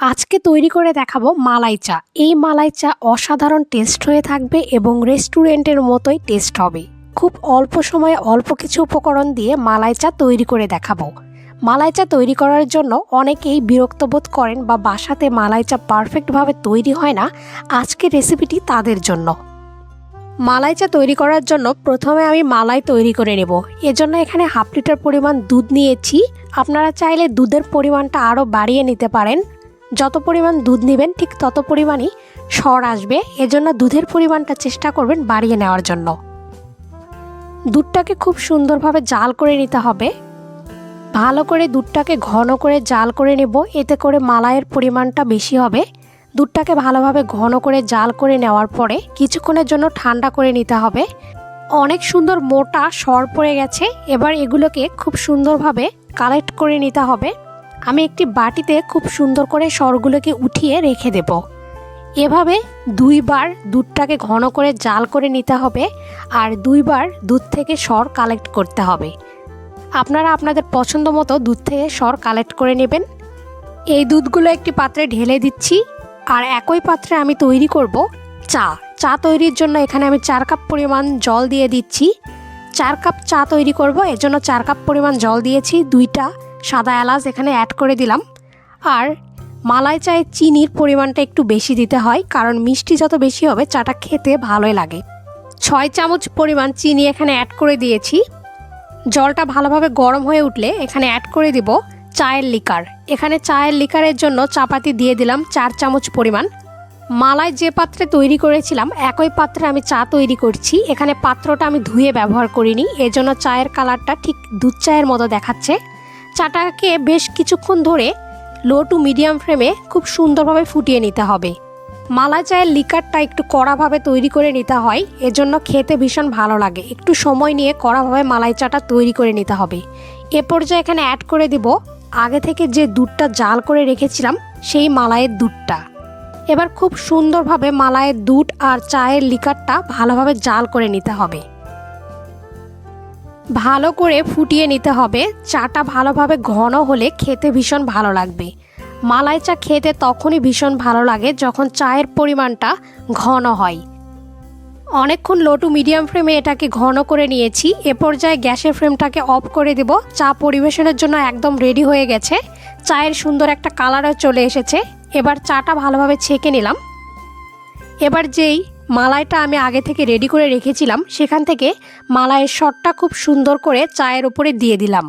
আজকে তৈরি করে দেখাবো মালাই চা। এই মালাই চা অসাধারণ টেস্ট হয়ে থাকবে এবং রেস্টুরেন্টের মতোই টেস্ট হবে। খুব অল্প সময়ে অল্প কিছু উপকরণ দিয়ে মালাই চা তৈরি করে দেখাবো। মালাই চা তৈরি করার জন্য অনেকেই বিরক্ত বোধ করেন বা বাসাতে মালাই চা পারফেক্টভাবে তৈরি হয় না। আজকের রেসিপিটি তাদের জন্য। মালাই চা তৈরি করার জন্য প্রথমে আমি মালাই তৈরি করে নেব। এজন্য এখানে হাফ লিটার পরিমাণ দুধ নিয়েছি। আপনারা চাইলে দুধের পরিমাণটা আরও বাড়িয়ে নিতে পারেন। যত পরিমাণ দুধ নেবেন, ঠিক তত পরিমাণই সর আসবে। এজন্য দুধের পরিমাণটা চেষ্টা করবেন বাড়িয়ে নেওয়ার জন্য। দুধটাকে খুব সুন্দরভাবে জাল করে নিতে হবে। ভালো করে দুধটাকে ঘন করে জাল করে নেব, এতে করে মালাইয়ের পরিমাণটা বেশি হবে। দুধটাকে ভালোভাবে ঘন করে জাল করে নেওয়ার পরে কিছুক্ষণের জন্য ঠান্ডা করে নিতে হবে। অনেক সুন্দর মোটা সর পড়ে গেছে, এবার এগুলোকে খুব সুন্দরভাবে কালেক্ট করে নিতে হবে। আমি একটি বাটিতে খুব সুন্দর করে সরগুলোকে উঠিয়ে রেখে দেব। এভাবে দুইবার দুধটাকে ঘন করে জাল করে নিতে হবে আর দুইবার দুধ থেকে সর কালেক্ট করতে হবে। আপনারা আপনাদের পছন্দ মতো দুধ থেকে সর কালেক্ট করে নেবেন। এই দুধগুলো একটি পাত্রে ঢেলে দিচ্ছি আর একই পাত্রে আমি তৈরি করব চা। চা তৈরির জন্য এখানে আমি চার কাপ পরিমাণ জল দিয়ে দিচ্ছি। চার কাপ চা তৈরি করব, এর জন্য চার কাপ পরিমাণ জল দিয়েছি, দুইটা সাদা এলাচ এখানে অ্যাড করে দিলাম। আর মালাই চায়ে চিনির পরিমাণটা একটু বেশি দিতে হয়, কারণ মিষ্টি যত বেশি হবে, চাটা খেতে ভালোই লাগে। ছয় চামচ পরিমাণ চিনি এখানে অ্যাড করে দিয়েছি। জলটা ভালোভাবে গরম হয়ে উঠলে এখানে অ্যাড করে দিব চায়ের লিকার এখানে চায়ের লিকারের জন্য চাপাতি দিয়ে দিলাম চার চামচ পরিমাণ। মালাই যে পাত্রে তৈরি করেছিলাম, একই পাত্রে আমি চা তৈরি করছি। এখানে পাত্রটা আমি ধুয়ে ব্যবহার করিনি, এজন্য চায়ের কালারটা ঠিক দুধ চায়ের মতো দেখাচ্ছে। চাটাকে বেশ কিছুক্ষণ ধরে লো টু মিডিয়াম ফ্লেমে খুব সুন্দরভাবে ফুটিয়ে নিতে হবে। মালাই চায়ের লিকারটা একটু কড়াভাবে তৈরি করে নিতে হয়, এজন্য খেতে ভীষণ ভালো লাগে। একটু সময় নিয়ে কড়াভাবে মালাই চাটা তৈরি করে নিতে হবে। এ পর্যায়ে এখানে অ্যাড করে দিব আগে থেকে যে দুধটা জাল করে রেখেছিলাম, সেই মালাইয়ের দুধটা। এবার খুব সুন্দরভাবে মালাইয়ের দুধ আর চায়ের লিকারটা ভালোভাবে জাল করে নিতে হবে। ভালো করে ফুটিয়ে নিতে হবে। চাটা ভালোভাবে ঘন হলে খেতে ভীষণ ভালো লাগবে। মালাই চা খেতে তখনই ভীষণ ভালো লাগে যখন চায়ের পরিমাণটা ঘন হয়। অনেকক্ষণ লো টু মিডিয়াম ফ্লেমে এটাকে ঘন করে নিয়েছি। এ পর্যায়ে গ্যাসের ফ্লেমটাকে অফ করে দেব। চা পরিবেশনের জন্য একদম রেডি হয়ে গেছে। চায়ের সুন্দর একটা কালারও চলে এসেছে। এবার চাটা ভালোভাবে ছেঁকে নিলাম। এবার যেই মালাইটা আমি আগে থেকে রেডি করে রেখেছিলাম, সেখান থেকে মালাইয়ের শটটা খুব সুন্দর করে চায়ের ওপরে দিয়ে দিলাম।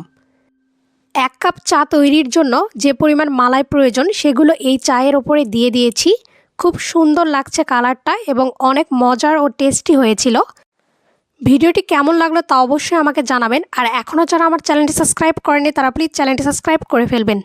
এক কাপ চা তৈরির জন্য যে পরিমাণ মালাই প্রয়োজন, সেগুলো এই চায়ের ওপরে দিয়ে দিয়েছি। খুব সুন্দর লাগছে কালারটা এবং অনেক মজার ও টেস্টি হয়েছিল। ভিডিওটি কেমন লাগল তা অবশ্যই আমাকে জানাবেন। আর এখনও যারা আমার চ্যানেলটি সাবস্ক্রাইব করেনি তারা প্লিজ চ্যানেলটি সাবস্ক্রাইব করে ফেলবেন।